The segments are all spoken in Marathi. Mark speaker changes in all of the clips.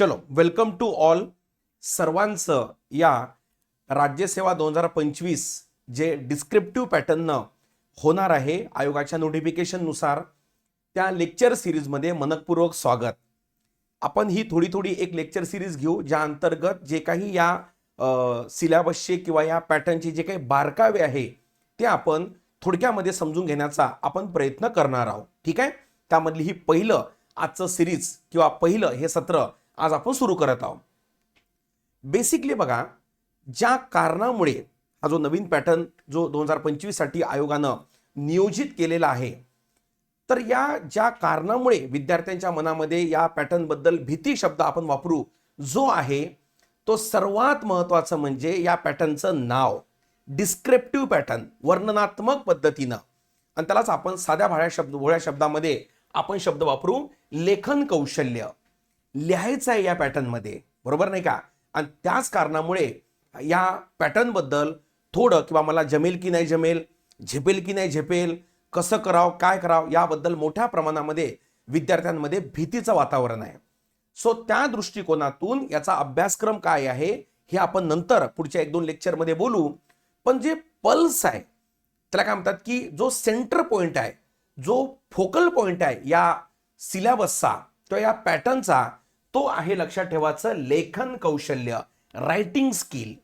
Speaker 1: चलो वेलकम टू ऑल सर्वांचं या राज्यसेवा दोन हजार पंचवीस जे डिस्क्रिप्टिव्ह पॅटर्ननं होणार आहे आयोगाच्या नोटिफिकेशननुसार त्या लेक्चर सिरीजमध्ये मनपूर्वक स्वागत. आपण ही थोडी थोडी एक लेक्चर सिरीज घेऊ ज्या अंतर्गत जे काही या सिलेबसचे किंवा या पॅटर्नचे जे काही बारकावे आहे ते आपण थोडक्यामध्ये समजून घेण्याचा आपण प्रयत्न करणार आहोत. ठीक आहे? त्यामधली ही पहिलं आजचं सिरीज किंवा पहिलं हे सत्र आज आपण सुरू करत आहोत. बेसिकली बघा ज्या कारणामुळे हा जो नवीन पॅटर्न जो दोन हजार पंचवीससाठी आयोगानं नियोजित केलेला आहे तर या ज्या कारणामुळे विद्यार्थ्यांच्या मनामध्ये या पॅटर्नबद्दल भीती शब्द आपण वापरू जो आहे तो सर्वात महत्त्वाचं म्हणजे या पॅटर्नचं नाव डिस्क्रिप्टिव्ह पॅटर्न वर्णनात्मक पद्धतीनं. आणि त्यालाच आपण साध्या भाड्या शब्द भोळ्या शब्दामध्ये आपण शब्द वापरू लेखन कौशल्य. लिहायचं आहे या पॅटर्नमध्ये बरोबर नाही का? आणि त्याच कारणामुळे या पॅटर्नबद्दल थोडं किंवा मला जमेल की नाही जमेल झेपेल की नाही झेपेल कसं करावं काय करावं याबद्दल मोठ्या प्रमाणामध्ये विद्यार्थ्यांमध्ये भीतीचं वातावरण आहे. सो त्या दृष्टिकोनातून याचा अभ्यासक्रम काय आहे हे आपण नंतर पुढच्या एक दोन लेक्चरमध्ये बोलू. पण जे पल्स आहे त्याला काय म्हणतात की जो सेंटर पॉईंट आहे जो फोकल पॉईंट आहे या सिलेबसचा किंवा या पॅटर्नचा तो आहे लक्षात ठेवायचं लेखन कौशल्य रायटिंग स्किल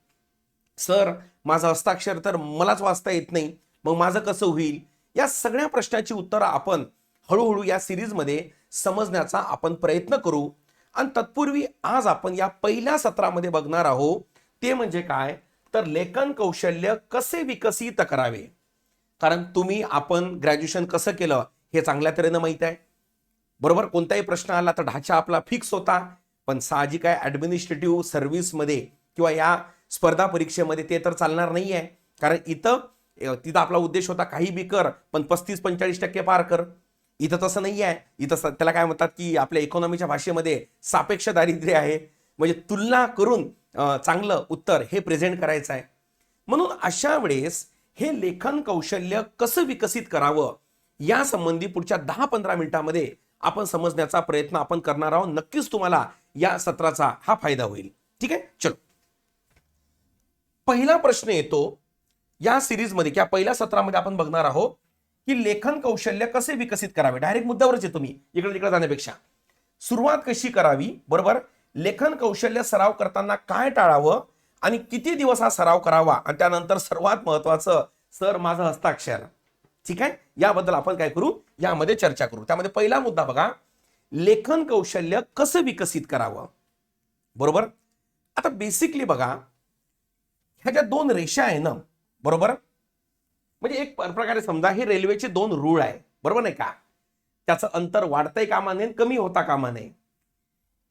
Speaker 1: सर माझं हस्ताक्षर तर मलाच वाचता येत नाही. मग माझं कसं होईल? या सगळ्या प्रश्नाची उत्तरं आपण हळूहळू या सिरीजमध्ये समजण्याचा आपण प्रयत्न करू. आणि तत्पूर्वी आज आपण या पहिल्या सत्रामध्ये बघणार आहोत ते म्हणजे काय? तर लेखन कौशल्य कसे विकसित करावे? कारण तुम्ही आपण ग्रॅज्युएशन कसं केलं हे चांगल्या तऱ्हेनं माहीत आहे. बरोबर? कोणताही प्रश्न आला तर ढाचा आपला फिक्स होता. पण साहजिक आहे ॲडमिनिस्ट्रेटिव्ह सर्व्हिसमध्ये किंवा या स्पर्धा परीक्षेमध्ये ते तर चालणार नाही आहे कारण इथं तिथं आपला उद्देश होता काही बी कर पण पस्तीस पंचेचाळीस टक्के पार कर. इथं तसं नाही आहे इथं त्याला काय म्हणतात की आपल्या इकॉनॉमीच्या भाषेमध्ये सापेक्ष दारिद्र्य आहे. म्हणजे तुलना करून चांगलं उत्तर हे प्रेझेंट करायचं आहे. म्हणून अशा वेळेस हे लेखन कौशल्य कसं विकसित करावं? या संबंधी पुढच्या दहा पंधरा मिनिटांमध्ये आपण समजण्याचा प्रयत्न आपण करणार आहोत. नक्कीच तुम्हाला या सत्राचा हा फायदा होईल. ठीक आहे? चलो. पहिला प्रश्न येतो या सिरीजमध्ये किंवा पहिल्या सत्रामध्ये आपण बघणार आहोत की लेखन कौशल्य कसे विकसित करावे? डायरेक्ट मुद्द्यावरच येतो मी इकडे तिकडे जाण्यापेक्षा. सुरुवात कशी करावी? बरोबर? लेखन कौशल्य सराव करताना काय टाळावं? आणि किती दिवस हा सराव करावा? आणि त्यानंतर सर्वात महत्वाचं सर माझं हस्ताक्षर. ठीक आहे? याबद्दल आपण काय करू? यामध्ये चर्चा करू. त्यामध्ये पहिला मुद्दा बघा. लेखन कौशल्य कसं विकसित करावं? बरोबर? आता बेसिकली बघा. ह्या ज्या दोन रेषा आहे ना बरोबर? म्हणजे एक प्रकारे समजा हे रेल्वेचे दोन रूळ आहे. बरोबर नाही का? त्याचं अंतर वाढतंय कामा नये कमी होता कामा नये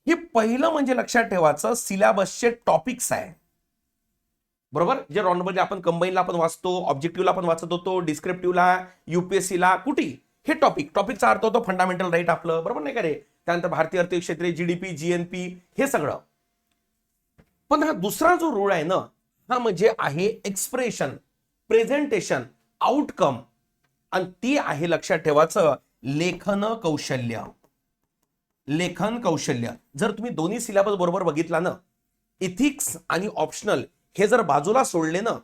Speaker 1: हे पहिलं म्हणजे लक्षात ठेवायचं सिलेबसचे टॉपिक्स आहे. बरोबर? जे रॉनमध्ये आपण कंबाईनला आपण वाचतो ऑब्जेक्टिव्हला आपण वाचत होतो डिस्क्रिप्टिव्हला युपीएससीला कुठे हे टॉपिक टॉपिकचा अर्थ होतो फंडामेंटल राईट आपलं. बरोबर नाही का रे? त्यानंतर भारतीय अर्थक्षेत्रे जीडीपी जीएनपी हे सगळं. पण हा दुसरा जो रूळ आहे ना हा म्हणजे आहे एक्सप्रेशन प्रेझेंटेशन आउटकम आणि ती आहे लक्षात ठेवायचं लेखन कौशल्य. लेखन कौशल्य. जर तुम्ही दोन्ही सिलेबस बरोबर बघितला ना इथिक्स आणि ऑप्शनल हे जर बाजूला सोडले ना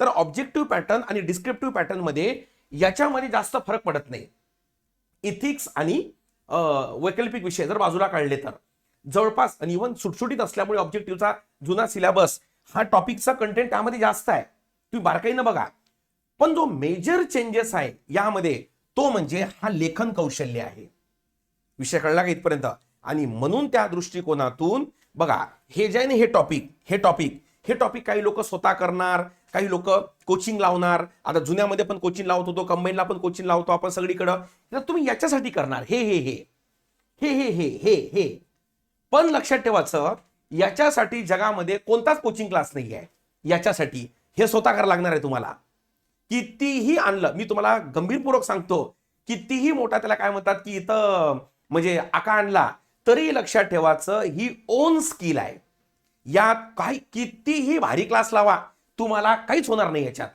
Speaker 1: तर ऑब्जेक्टिव्ह पॅटर्न आणि डिस्क्रिप्टिव्ह पॅटर्नमध्ये याच्यामध्ये जास्त फरक पडत नाही. इथिक्स आणि वैकल्पिक विषय जर बाजूला काढले तर. जवळपास आणि इव्हन सुटसुटीत असल्यामुळे ऑब्जेक्टिव्हचा जुना सिलेबस हा टॉपिकचा कंटेंट त्यामध्ये जास्त आहे. तुम्ही बारकाईनं बघा. पण जो मेजर चेंजेस आहे यामध्ये तो म्हणजे हा लेखन कौशल्य आहे. विषय कळला का इथपर्यंत? आणि म्हणून त्या दृष्टिकोनातून बघा हे जे आहे ना हे टॉपिक हे टॉपिक हे टॉपिक काही लोक स्वतः करणार काही लोक कोचिंग लावणार. आता जुन्यामध्ये पण कोचिंग लावत होतो कंबाईनला पण कोचिंग लावतो आपण सगळीकडं. तर तुम्ही याच्यासाठी करणार. हे हे हे. हे हे हे हे हे. पण लक्षात ठेवायचं याच्यासाठी जगामध्ये कोणताच कोचिंग क्लास नाही आहे याच्यासाठी. हे स्वतः करायला लागणार आहे तुम्हाला. कितीही आणलं मी तुम्हाला गंभीरपूर्वक सांगतो कितीही मोठा त्याला काय म्हणतात की इथं म्हणजे आका आणला तरी लक्षात ठेवायचं ही ओन स्किल आहे. यात काही कितीही भारी क्लास लावा तुम्हाला काहीच होणार नाही याच्यात.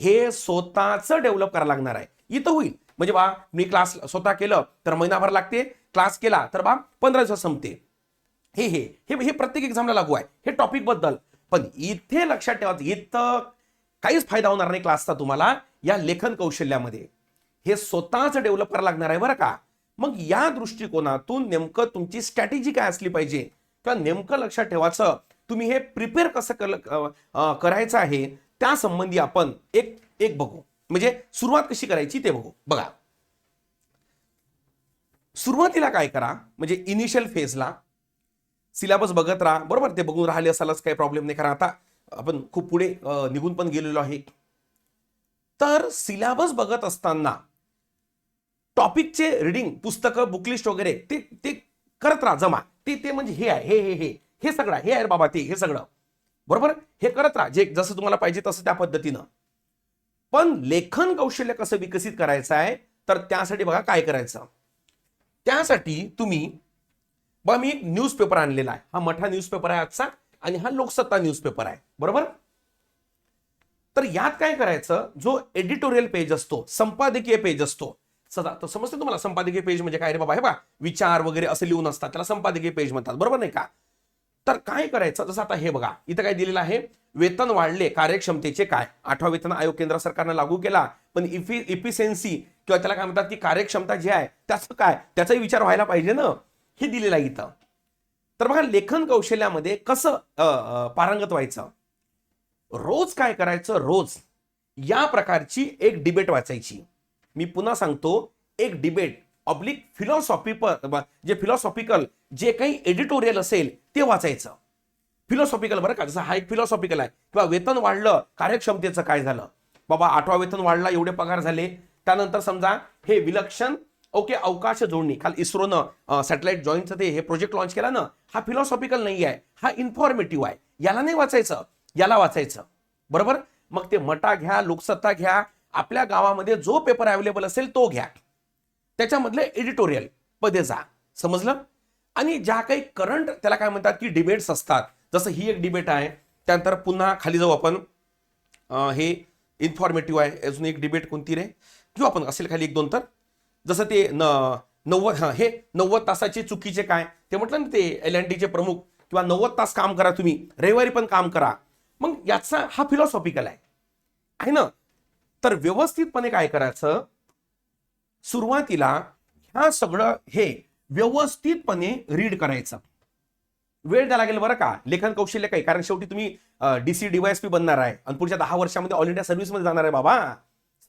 Speaker 1: हे स्वतःच डेव्हलप करायला लागणार आहे. इथं होईल. म्हणजे बा मी क्लास स्वतः केलं तर महिनाभर लागते. क्लास केला तर बा पंधरा दिवसात संपते. हे हे हे हे प्रत्येक एक्झामला लागू आहे. हे टॉपिकबद्दल. पण इथे लक्षात ठेवायचं इथं काहीच फायदा होणार नाही क्लासचा तुम्हाला या लेखन कौशल्यामध्ये. हे स्वतःच डेव्हलप करायला लागणार आहे बरं का. मग या दृष्टिकोनातून नेमकं तुमची स्ट्रॅटेजी काय असली पाहिजे? किंवा नेमकं लक्षात ठेवायचं तुम्ही हे प्रिपेअर कसं करायचं आहे त्या संबंधी आपण एक एक बघू. म्हणजे सुरुवात कशी करायची ते बघू. बघा. सुरुवातीला काय करा म्हणजे इनिशियल फेजला सिलेबस बघत राहा. बरोबर? ते बघून राहिले असालच काही प्रॉब्लेम नाही. कारण आता आपण खूप पुढे निघून पण गेलेलो आहे. तर सिलेबस बघत असताना टॉपिकचे रिडिंग पुस्तकं बुकलिस्ट वगैरे ते ते करत राहा. जमा. ते ते म्हणजे हे आहे. हे हे हे. हे सगळं हे आहे रे बाबा ते हे सगळं. बरोबर? हे करत राहा. जे जसं तुम्हाला पाहिजे तसं त्या पद्धतीनं. पण लेखन कौशल्य कसं विकसित करायचं आहे तर त्यासाठी बघा काय करायचं. त्यासाठी तुम्ही बघा मी एक न्यूजपेपर आणलेला आहे. हा मठा न्यूजपेपर आहे आजचा आणि हा लोकसत्ता न्यूजपेपर आहे. बरोबर? तर यात काय करायचं? जो एडिटोरियल पेज असतो संपादकीय पेज असतो. सदा तर समजते तुम्हाला? संपादकीय पेज म्हणजे काय रे बाबा? हे बा विचार वगैरे असं लिहून असतात. त्याला संपादकीय पेज म्हणतात. बरोबर नाही का? तर काय करायचं? जसं आता हे बघा इथं काय दिलेलं आहे वेतन वाढले कार्यक्षमतेचे काय? आठवा वेतन आयोग केंद्र सरकारनं लागू केला पण इफि इफिशियन्सी किंवा त्याला काय म्हणतात की कार्यक्षमता जी आहे त्याचं काय? त्याचाही विचार व्हायला पाहिजे ना? हे दिलेलं आहे इथं. तर बघा लेखन कौशल्यामध्ये कसं पारंगत व्हायचं? रोज काय करायचं? रोज. या प्रकारची एक डिबेट वाचायची. मी पुन्हा सांगतो एक डिबेट ऑब्लिक फिलॉसॉफी जे फिलॉसॉफिकल जे काही एडिटोरियल असेल ते वाचायचं. फिलॉसॉफिकल बरं का जसं हा एक फिलॉसॉफिकल आहे. किंवा वेतन वाढलं कार्यक्षमतेचं काय झालं? बाबा आठवा वेतन वाढला एवढे पगार झाले. त्यानंतर समजा हे विलक्षण ओके अवकाश जोडणी. काल इस्रोनं सॅटेलाइट जॉईंटचं ते हे प्रोजेक्ट लॉन्च केला ना हा फिलॉसॉफिकल नाही आहे. हा इन्फॉर्मेटिव्ह आहे. याला नाही वाचायचं. याला वाचायचं. बरोबर? मग ते मटा घ्या लोकसत्ता घ्या. आपल्या गावामध्ये जो पेपर अवेलेबल असेल तो घ्या. त्याच्यामधले एडिटोरियल पदे जा. समजलं? आणि ज्या काही करंट त्याला काय म्हणतात की डिबेट्स असतात जसं ही एक डिबेट आहे त्यानंतर पुन्हा खाली जाऊ आपण. हे इन्फॉर्मेटिव्ह आहे अजून एक डिबेट कोणती रे? घेऊ आपण असेल खाली एक दोन तर. जसं ते न नव्वद हां हे नव्वद तासाचे चुकीचे काय? ते म्हटलं ना ते एल एन टीचे प्रमुख किंवा नव्वद तास काम करा तुम्ही रविवारी पण काम करा. मग याचा हा फिलॉसॉफिकल आहे. आहे ना? तर व्यवस्थितपणे काय करायचं? सुरुवातीला ह्या सगळं हे व्यवस्थितपणे रीड करायचं. वेळ द्या लागेल बरं का? लेखन कौशल्य काही कारण शेवटी तुम्ही डीसी डीवायएसपी बनणार आहे. आणि पुढच्या दहा वर्षामध्ये ऑल इंडिया सर्व्हिसमध्ये जाणार आहे बाबा.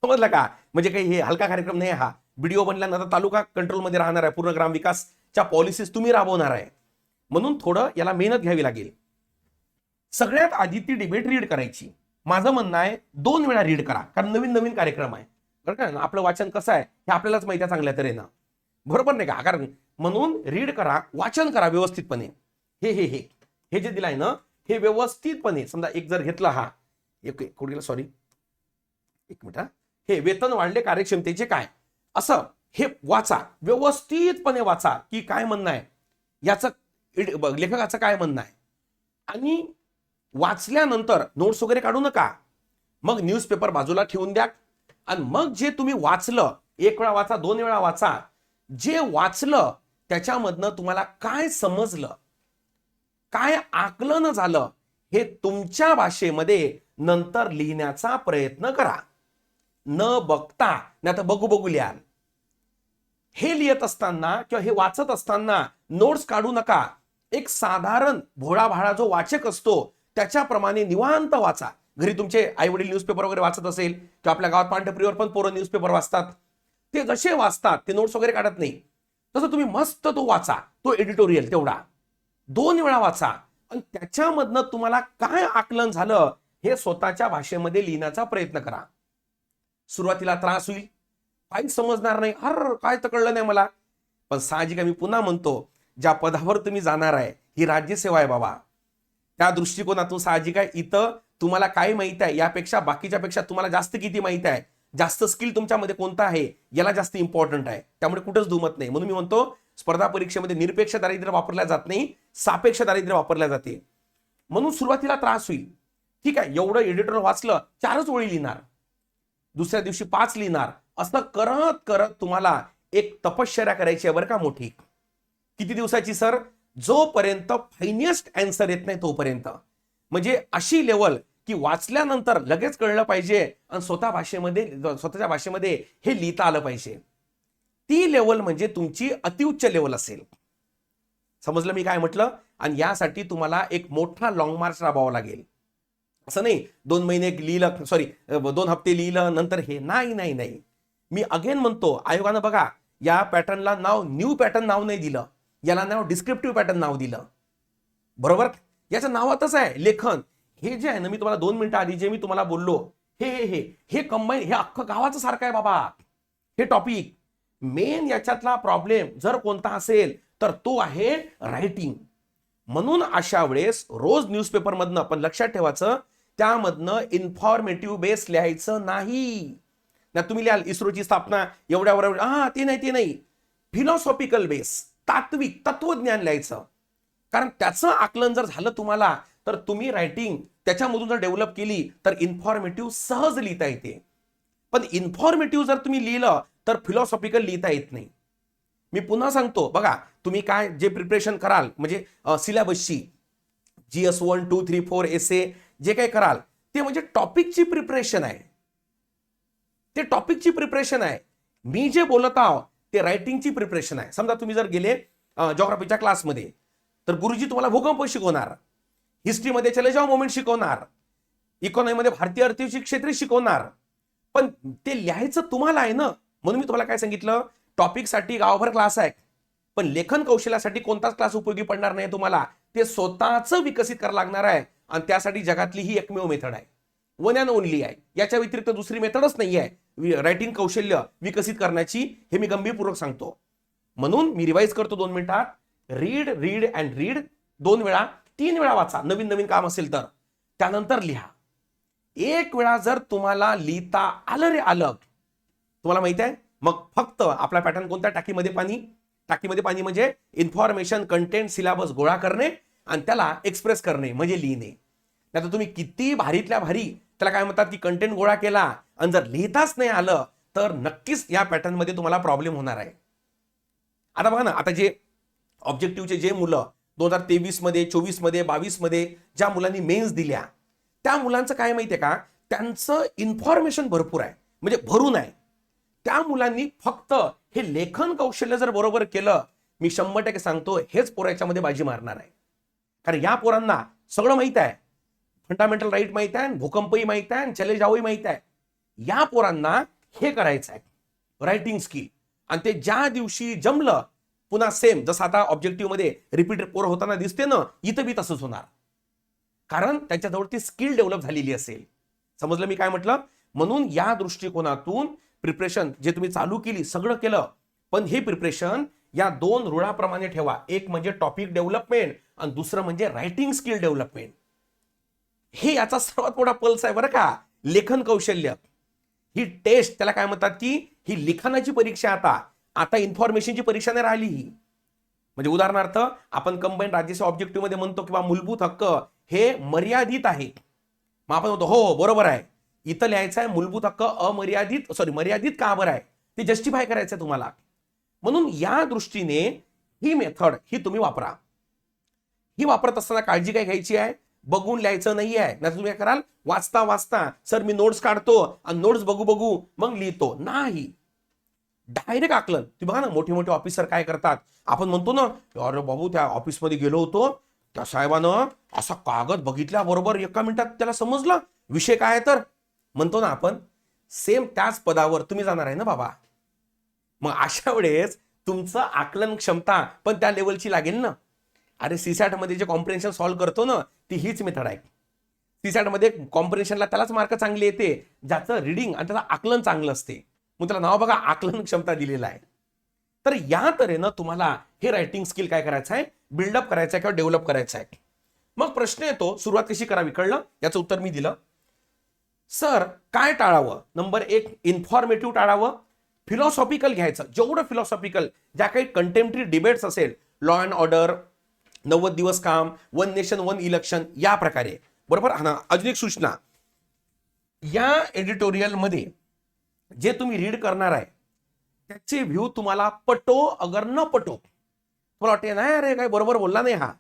Speaker 1: समजलं का? म्हणजे काही हे हलका कार्यक्रम नाही हा. व्हिडिओ बनल्यानंतर तालुका कंट्रोलमध्ये राहणार आहे. पूर्ण ग्राम विकासच्या पॉलिसीज तुम्ही राबवणार आहे. म्हणून थोडं याला मेहनत घ्यावी लागेल. सगळ्यात आधी ती डिबेट रीड करायची. माझं म्हणणं आहे दोन वेळा रीड करा. कारण नवीन नवीन कार्यक्रम आहे. बरं का? आपलं वाचन कसं आहे? हे आपल्यालाच माहिती आहे चांगल्या तऱ्हेनं. बरोबर नाही का? कारण म्हणून रीड करा वाचन करा व्यवस्थितपणे. हे हे हे. हे जे दिलं आहे ना हे व्यवस्थितपणे. समजा एक जर घेतला हा. एक एक कुठे गेला? सॉरी एक मिनिट हा. हे वेतन वाढले कार्यक्षमतेचे काय? असं. हे वाचा. व्यवस्थितपणे वाचा. की काय म्हणणं आहे? याचं लेखकाचं काय म्हणणं आहे? आणि वाचल्यानंतर नोट्स वगैरे काढू नका. मग न्यूजपेपर बाजूला ठेवून द्या. आणि मग जे तुम्ही वाचलं एक वेळा वाचा दोन वेळा वाचा. जे वाचलं त्याच्यामधनं तुम्हाला काय समजलं? काय आकलन झालं? हे तुमच्या भाषेमध्ये नंतर लिहिण्याचा प्रयत्न करा. न बघता नाही तर बघू बघू लिहाल हे लिहित असताना किंवा हे वाचत असताना नोट्स काढू नका. एक साधारण भोळाभाळा जो वाचक असतो त्याच्याप्रमाणे निवांत वाचा. घरी तुमचे आई वडील न्यूजपेपर वगैरे वाचत असेल किंवा आपल्या गावात पांढरपुरीवर पण पोरं न्यूजपेपर वाचतात. ते जसे वाचतात ते नोट्स वगैरे काढत नाही. तसं तुम्ही मस्त तो वाचा तो एडिटोरियल तेवढा. दोन वेळा वाचा. आणि त्याच्यामधनं तुम्हाला काय आकलन झालं हे स्वतःच्या भाषेमध्ये लिहिण्याचा प्रयत्न करा. सुरुवातीला त्रास होईल. काही समजणार नाही. अर काय तर कळलं नाही मला. पण साहजिक आहे, मी पुन्हा म्हणतो ज्या पदावर तुम्ही जाणार आहे ही राज्यसेवा आहे बाबा. त्या दृष्टिकोनातून साहजिक आहे. इथं तुम्हाला काय माहीत आहे? यापेक्षा बाकीच्या पेक्षा तुम्हाला जास्त किती माहीत आहे? जास्त स्किल तुमच्यामध्ये कोणता आहे याला जास्त इम्पॉर्टंट आहे. त्यामुळे कुठंच दुमत नाही. म्हणून मी म्हणतो स्पर्धा परीक्षेमध्ये निरपेक्ष दारिद्र्य वापरल्या जात नाही सापेक्ष दारिद्र्य वापरल्या जाते. म्हणून सुरुवातीला त्रास होईल. ठीक आहे एवढं एडिटर वाचलं चारच ओळी लिहिणार. दुसऱ्या दिवशी पाच लिहिणार. असं करत करत तुम्हाला एक तपश्चर्या करायची आहे बरं का मोठी. किती दिवसाची सर? जोपर्यंत फायनियस्ट अँसर येत नाही तोपर्यंत. म्हणजे अशी लेवल की वाचल्यानंतर लगेच कळलं पाहिजे आणि स्वतः भाषेमध्ये स्वतःच्या भाषेमध्ये हे लिहिता आलं पाहिजे. ती लेवल म्हणजे तुमची अतिउच्च लेवल असेल. समजलं मी काय म्हटलं? आणि यासाठी तुम्हाला एक मोठा लॉंग मार्च राबावा लागेल. असं नाही दोन महिने लिहिलं सॉरी दोन हप्ते लिहिलं नंतर हे. नाही नाही नाही. मी अगेन म्हणतो आयोगानं बघा या पॅटर्नला नाव न्यू पॅटर्न नाव नाही दिलं. याला नाव डिस्क्रिप्टिव्ह पॅटर्न नाव दिलं. बरोबर? याच्या नावातच आहे लेखन. हे जे आहे ना मी तुम्हाला दोन मिनिटं आधी जे मी तुम्हाला बोललो हे हे हे हे कंबाईन हे अख्खं गावाचं सारखं आहे बाबा. हे टॉपिक मेन याच्यातला प्रॉब्लेम जर कोणता असेल तर तो आहे रायटिंग म्हणून अशा वेळेस रोज न्यूजपेपरमधनं आपण लक्षात ठेवायचं त्यामधनं इन्फॉर्मेटिव्ह बेस लिहायचं नाही. ना तुम्ही लिहाल इस्रोची स्थापना एवढ्या हा ते नाही ते नाही. फिलॉसॉफिकल बेस तात्विक तत्वज्ञान लिहायचं. कारण त्याचं आकलन जर झालं तुम्हाला तर तुम्ही रायटिंग त्याच्यामधून जर डेव्हलप केली तर इन्फॉर्मेटिव्ह सहज लिहिता येते. पण इन्फॉर्मेटिव्ह जर तुम्ही लिहिलं तर फिलॉसॉफिकल लिहिता येत नाही. मी पुन्हा सांगतो बघा तुम्ही काय जे प्रिपरेशन कराल म्हणजे सिलेबसची G S one two three four essay जे काही कराल ते म्हणजे टॉपिकची प्रिपरेशन आहे. ते टॉपिकची प्रिपरेशन आहे. मी जे बोलत आहो ते रायटिंगची प्रिपरेशन आहे. समजा तुम्ही जर गेले जॉग्राफीच्या क्लासमध्ये तर गुरुजी तुम्हाला भूकंप शिकवणार. हिस्ट्रीमध्ये चले जाऊ मोमेंट शिकवणार. इकॉनॉमीमध्ये भारतीय अर्थव्यवस्था क्षेत्र शिकवणार. पण ते लिहायचं तुम्हाला आहे ना? म्हणून मी तुम्हाला काय सांगितलं? टॉपिकसाठी गावभर क्लास आहे पण लेखन कौशल्यासाठी कोणताच क्लास उपयोगी पडणार नाही तुम्हाला. ते स्वतःच विकसित करावं लागणार आहे. आणि त्यासाठी जगातली ही एकमेव मेथड आहे. वन अँड ओनली आहे. याच्या व्यतिरिक्त दुसरी मेथडच नाही आहे रायटिंग कौशल्य विकसित करण्याची हे मी गंभीरपूर्वक सांगतो. म्हणून मी रिवाईज करतो दोन मिनिटात. रीड रीड अँड रीड दोन वेळा तीन वेळा वाचा. नवीन नवीन काम असेल तर. त्यानंतर लिहा. एक वेळा जर तुम्हाला लिहिता आलं रे आलं. तुम्हाला माहीत आहे? मग फक्त आपला पॅटर्न कोणत्या टाकीमध्ये पाणी. टाकीमध्ये पाणी म्हणजे इन्फॉर्मेशन कंटेंट सिलेबस गोळा करणे आणि त्याला एक्सप्रेस करणे म्हणजे लिहिणे. नाही तुम्ही किती भारीतल्या भारी त्याला काय म्हणतात की कंटेंट गोळा केला आणि जर लिहिताच नाही आलं तर नक्कीच या पॅटर्नमध्ये तुम्हाला प्रॉब्लेम होणार आहे. आता बघा ना आता जे ऑब्जेक्टिव्हचे जे मुलं दोन हजार तेवीसमध्ये चोवीसमध्ये बावीसमध्ये ज्या मुलांनी मेन्स दिल्या त्या मुलांचं काय माहितीये का? त्यांचं इन्फॉर्मेशन भरपूर आहे. म्हणजे भरून आहे. त्या मुलांनी फक्त हे लेखन कौशल्य जर बरोबर केलं मी शंभर टक्के सांगतो हेच पोराच्यामध्ये बाजी मारणार आहे. कारण या पोरांना सगळं माहीत आहे. फंडामेंटल राईट माहीत आहे भूकंपही माहीत आहे चले जाऊही माहीत आहे. या पोरांना हे करायचं आहे रायटिंग स्किल आणि ते ज्या दिवशी जमलं पुन्हा सेम जसं आता ऑब्जेक्टिव्हमध्ये रिपीट पोर होताना दिसते ना इथं बी तसंच होणार. कारण त्यांच्याजवळ ती स्किल डेव्हलप झालेली असेल. समजलं मी काय म्हटलं? म्हणून या दृष्टिकोनातून प्रिपरेशन जे तुम्ही चालू केली सगळं केलं पण हे प्रिपरेशन या दोन रुळाप्रमाणे ठेवा. एक म्हणजे टॉपिक डेव्हलपमेंट आणि दुसरं म्हणजे रायटिंग स्किल डेव्हलपमेंट हे याचा सर्वात मोठा पल्स आहे बरं का. लेखन कौशल्य. ही टेस्ट त्याला काय म्हणतात की ही लिखाणाची परीक्षा आता. आता इन्फॉर्मेशनची परीक्षा नाही राहिली ही. म्हणजे उदाहरणार्थ आपण कंबाईन राज्यसेवा ऑब्जेक्टिव्हमध्ये म्हणतो किंवा मूलभूत हक्क हे मर्यादित आहे. मग आपण म्हणतो हो, हो बरोबर आहे. इथं लिहायचं आहे मूलभूत हक्क अमर्यादित सॉरी मर्यादित का बरं आहे? ते जस्टिफाय करायचं आहे तुम्हाला. म्हणून या दृष्टीने ही मेथड ही तुम्ही वापरा. ही वापरत असताना काळजी काय घ्यायची आहे? बघून लिहायचं नाही आहे नाही तुम्ही काय कराल? वाचता वाचता सर मी नोट्स काढतो आणि नोट्स बघू बघू मग लिहितो. नाही. डायरेक्ट आकलन. तुम्ही बघा ना मोठे मोठे ऑफिसर काय करतात? आपण म्हणतो ना अरे बाबू त्या ऑफिसमध्ये गेलो होतो. त्या साहेबानं असा कागद बघितल्याबरोबर एका मिनिटात त्याला समजलं. विषय काय तर? म्हणतो ना आपण सेम त्याच पदावर तुम्ही जाणार आहे ना बाबा. मग अशा वेळेस तुमचं आकलन क्षमता पण त्या लेवलची लागेल ना. अरे सीसॅटमध्ये जे कॉम्प्रेन्शन सॉल्व्ह करतो ना ती हीच मेथड आहे. सीसॅटमध्ये मध्ये त्यालाच मार्क चांगले येते. ज्याचं रिडिंग आणि त्याचं आकलन चांगलं असते. मग त्याला नाव बघा आकलन क्षमता दिलेलं आहे. तर या तऱ्हेनं तुम्हाला हे रायटिंग स्किल काय करायचं आहे? बिल्डअप करायचं आहे किंवा डेव्हलप करायचं आहे. मग प्रश्न येतो सुरुवात कशी करावी? कळलं? याचं उत्तर मी दिलं. सर काय टाळावं? नंबर एक इन्फॉर्मेटिव्ह टाळावं. फिलॉसॉफिकल घ्यायचं. जेवढं फिलॉसॉफिकल ज्या काही कंटेम्पररी डिबेट्स असेल लॉ अँड ऑर्डर नव्वद दिवस काम वन नेशन वन इलेक्शन या प्रकारे. बरोबर? हा ना अजून एक सूचना. या एडिटोरियलमध्ये जे तुम्ही रीड करणार आहे त्याचे व्ह्यू तुम्हाला पटो अगर न पटो. तुम्हाला वाटते नाही अरे काय बरोबर बोलला नाही हा.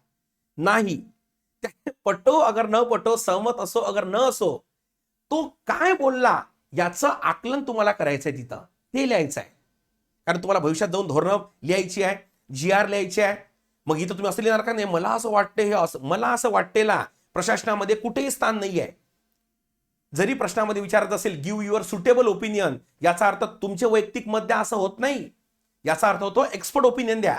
Speaker 1: नाही. पटो अगर न पटो सहमत असो अगर न असो तो काय बोलला याचं आकलन तुम्हाला करायचंय तिथं. ते लिहायचं आहे. कारण तुम्हाला भविष्यात जाऊन धोरणं लिहायची आहे जी आर लिहायची आहे. मग इथं तुम्ही असं लिहिणार का? नाही मला असं वाटते हे असं मला असं वाटतेला प्रशासनामध्ये कुठेही स्थान नाही आहे जरी प्रश्नामध्ये विचारत असेल गिव्ह युअर सुटेबल ओपिनियन याचा अर्थ तुमचे वैयक्तिक मत द्या असं होत नाही. याचा अर्थ होतो एक्सपर्ट ओपिनियन द्या.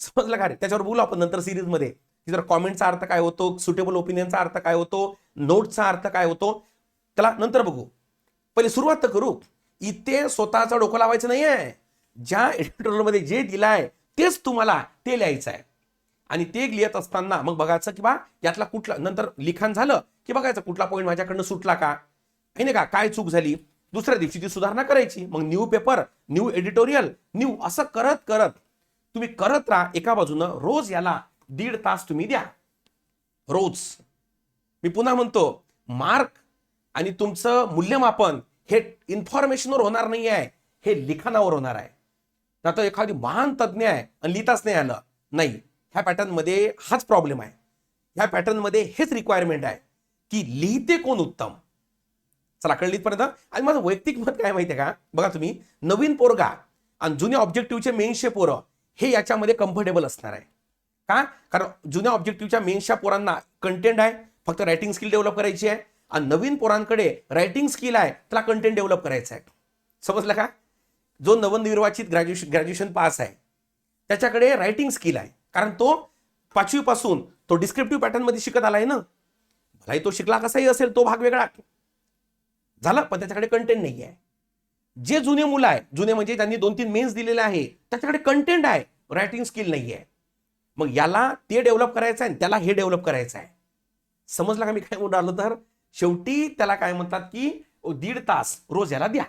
Speaker 1: समजलं का रे? त्याच्यावर बोलू आपण नंतर सिरीजमध्ये की जर कॉमेंटचा अर्थ काय होतो सुटेबल ओपिनियनचा अर्थ काय होतो नोटचा अर्थ काय होतो त्याला नंतर बघू. पहिले सुरुवात तर करू. इथे स्वतःचा डोकं लावायचं नाही आहे ज्या एडिटोरियलमध्ये जे दिलं आहे तेच तुम्हाला ते लिहायचं आहे आणि ते लिहित असताना मग बघायचं की बा यातला कुठला नंतर लिखाण झालं की बघायचं कुठला पॉईंट माझ्याकडनं सुटला का? आहे नाही का? काय चूक झाली? दुसऱ्या दिवशी ती सुधारणा करायची. मग new paper new editorial new असं करत करत तुम्ही करत राहा. एका बाजूनं रोज याला दीड तास तुम्ही द्या. रोज. मी पुन्हा म्हणतो मार्क आणि तुमचं मूल्यमापन हे इन्फॉर्मेशनवर होणार नाही आहे हे लिखाणावर होणार आहे. आता एखादी महान तज्ज्ञ आहे आणि लिहिताच नाही आलं. नाही. ह्या पॅटर्नमध्ये हाच प्रॉब्लेम आहे. ह्या पॅटर्नमध्ये हेच रिक्वायरमेंट आहे. की लिहिते कोण उत्तम? चला कळली इथपर्यंत? आणि माझं वैयक्तिक मत काय माहिती आहे का? बघा तुम्ही नवीन पोरगा आणि जुन्या ऑब्जेक्टिव्हचे मेन्सचे पोरं हे याच्यामध्ये कम्फर्टेबल असणार आहे. का? कारण जुन्या ऑब्जेक्टिव्हच्या मेन्सच्या पोरांना कंटेंट आहे फक्त रायटिंग स्किल डेव्हलप करायची आहे. आणि नवीन पोरांकडे रायटिंग स्किल आहे त्याला कंटेंट डेव्हलप करायचं आहे. समजलं का? जो नवनिर्वाचित ग्रॅज्युएशन ग्रॅज्युएशन पास आहे त्याच्याकडे रायटिंग स्किल आहे. कारण तो पाचवीपासून तो डिस्क्रिप्टिव्ह पॅटर्नमध्ये शिकत आला आहे ना. भलाही तो शिकला कसाही असेल तो भाग वेगळा. झाला पण त्याच्याकडे कंटेंट नाही आहे जे जुने मुलं आहे जुने म्हणजे त्यांनी दोन तीन मेन्स दिलेले आहे त्याच्याकडे कंटेंट आहे रायटिंग स्किल नाही आहे मग याला ते डेव्हलप करायचं आहे आणि त्याला हे डेव्हलप करायचं आहे समजला का मी काय म्हणून आलो तर? शेवटी त्याला काय म्हणतात की दीड तास रोज याला द्या.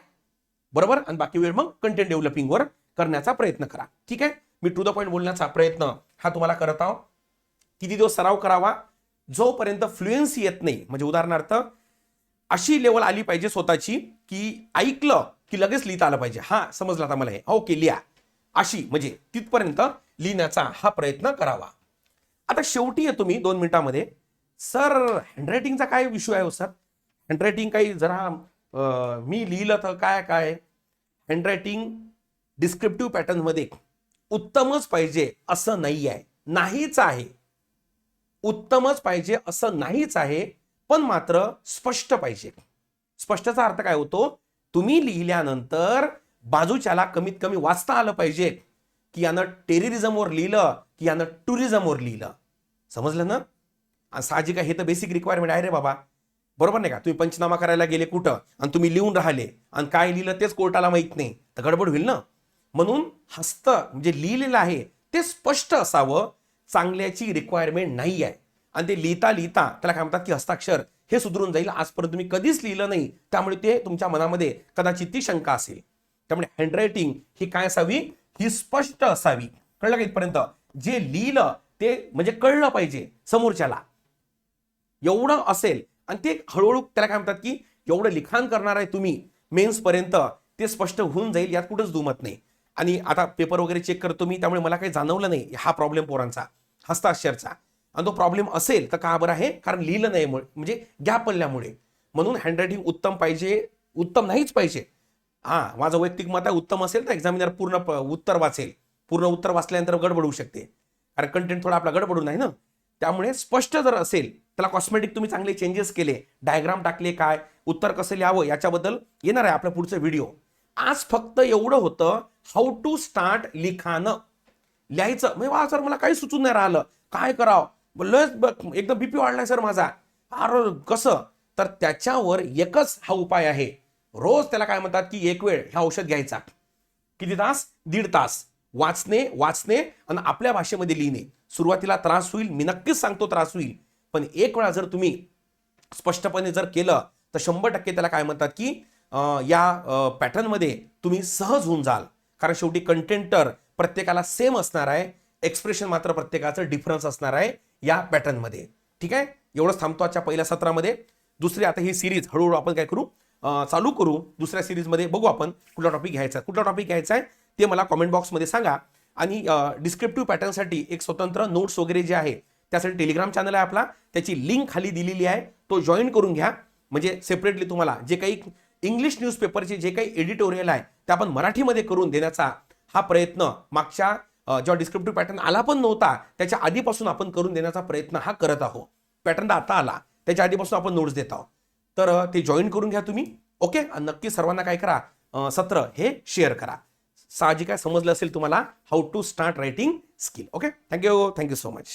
Speaker 1: बरोबर? आणि बाकी वेळ मग कंटेंट डेव्हलपिंगवर करण्याचा प्रयत्न करा. ठीक आहे? मी टू द पॉईंट बोलण्याचा प्रयत्न हा तुम्हाला करत आहो. किती दिवस सराव करावा? जोपर्यंत फ्लुएन्सी येत नाही म्हणजे उदाहरणार्थ अशी लेवल आली पाहिजे स्वतःची की ऐकलं की लगेच लिहिता आलं पाहिजे. हा समजलं आता मला हे. ओके लिहा. अशी म्हणजे तिथपर्यंत लिहिण्याचा हा प्रयत्न करावा. आता शेवटी येतो मी दोन मिनिटामध्ये. सर हँडरायटिंगचा काय इश्यू आहे हो सर? हँडरायटिंग काही जरा मी लिहिलं तर काय काय? हँडरायटिंग डिस्क्रिप्टिव्ह पॅटर्नमध्ये उत्तमच पाहिजे असं नाही आहे नाहीच आहे. उत्तमच पाहिजे असं नाहीच आहे पण मात्र स्पष्ट पाहिजे. स्पष्टचा अर्थ काय होतो? तुम्ही लिहिल्यानंतर बाजूच्याला कमीत कमी वाचता आलं पाहिजे. की यानं टेररिझमवर लिहिलं की यानं टुरिझमवर लिहिलं. समजलं ना? साहजिक आहे हे तर बेसिक रिक्वायरमेंट आहे रे बाबा. बरोबर नाही का? तुम्ही पंचनामा करायला गेले कुठं? आणि तुम्ही लिहून राहिले. आणि काय लिहिलं तेच कोर्टाला माहीत नाही. तर गडबड होईल ना? म्हणून हस्त म्हणजे लिहिलेलं आहे ते स्पष्ट असावं. चांगल्याची रिक्वायरमेंट नाही आहे. आणि ते लिहिता लिहिता त्याला काय म्हणतात की हस्ताक्षर हे सुधरून जाईल. आजपर्यंत तुम्ही कधीच लिहिलं नाही. त्यामुळे ते तुमच्या मनामध्ये कदाचित ती शंका असेल. त्यामुळे हँडरायटिंग ही काय असावी? ही स्पष्ट असावी. कळलं का इथपर्यंत? जे लिहिलं ते म्हणजे कळलं पाहिजे समोरच्याला. एवढं असेल. आणि ते हळूहळू त्याला काय म्हणतात की एवढं लिखाण करणार आहे तुम्ही मेन्स पर्यंत ते स्पष्ट होऊन जाईल यात कुठंच दुमत नाही. आणि आता पेपर वगैरे चेक करतो मी त्यामुळे मला काही जाणवलं नाही हा प्रॉब्लेम पोरांचा. हस्ताक्षरचा. आणि तो प्रॉब्लेम असेल तर का बरं आहे? कारण लिहिलं नाही म्हणजे गॅप पडल्यामुळे. म्हणून हँडरायटिंग उत्तम पाहिजे उत्तम नाहीच पाहिजे. हा माझं वैयक्तिक मत आहे उत्तम असेल तर एक्झामिनर पूर्ण प- उत्तर वाचेल. पूर्ण उत्तर वाचल्यानंतर गडबड होऊ शकते. कारण कंटेंट थोडा आपला गडबडून आहे ना? त्यामुळे स्पष्ट जर असेल त्याला कॉस्मेटिक तुम्ही चांगले चेंजेस केले डायग्राम टाकले काय उत्तर कसं लिहावं याच्याबद्दल येणार आहे आपलं पुढचं व्हिडिओ आज फक्त एवढं होतं हाऊ टू स्टार्ट लिखाणं. लिहायचं. म्हणजे वा सर मला काही सुचून नाही राहिलं. काय करावं? लयच एकदम बीपी वाढलाय सर माझा. अरे कसं? तर त्याच्यावर एकच हा उपाय आहे. रोज त्याला काय म्हणतात की एक वेळ हे औषध घ्यायचा. किती तास? दीड तास. वाचणे वाचणे आणि आपल्या भाषेमध्ये लिहिणे. सुरुवातीला त्रास होईल. मी नक्कीच सांगतो त्रास होईल. पण एक वेळा जर तुम्ही स्पष्टपणे जर केलं तर शंभर टक्के त्याला काय म्हणतात की या पॅटर्नमध्ये तुम्ही सहज होऊन जाल. कारण शेवटी कंटेंटर प्रत्येकाला सेम असणार आहे. एक्सप्रेशन मात्र प्रत्येकाचं डिफरन्स असणार आहे या पॅटर्नमध्ये ठीक आहे? एवढंच थांबतो आजच्या पहिल्या सत्रामध्ये. दुसरी आता ही सिरीज हळूहळू आपण काय करू? चालू करू. दुसऱ्या सिरीजमध्ये बघू आपण कुठला टॉपिक घ्यायचा आहे. कुठला टॉपिक घ्यायचा आहे ते मला कॉमेंट बॉक्समध्ये सांगा. आणि डिस्क्रिप्टिव्ह पॅटर्नसाठी एक स्वतंत्र नोट्स वगैरे जे आहे त्यासाठी टेलिग्राम चॅनल आहे आपला. त्याची लिंक खाली दिलेली आहे. तो जॉईन करून घ्या. म्हणजे सेपरेटली तुम्हाला जे काही इंग्लिश न्यूजपेपरचे जे काही एडिटोरियल आहे ते आपण मराठीमध्ये करून देण्याचा हा प्रयत्न मागच्या जेव्हा डिस्क्रिप्टिव्ह पॅटर्न आला पण नव्हता त्याच्या आधीपासून आपण करून देण्याचा प्रयत्न हा करत आहोत. पॅटर्न आता आला त्याच्या आधीपासून आपण नोट्स देत आहोत. तर ते जॉईन करून घ्या तुम्ही ओके? नक्की सर्वांना काय करा सत्र हे शेअर करा. साहजिक काय समजलं असेल तुम्हाला how to start writing skill okay? Thank you thank you so much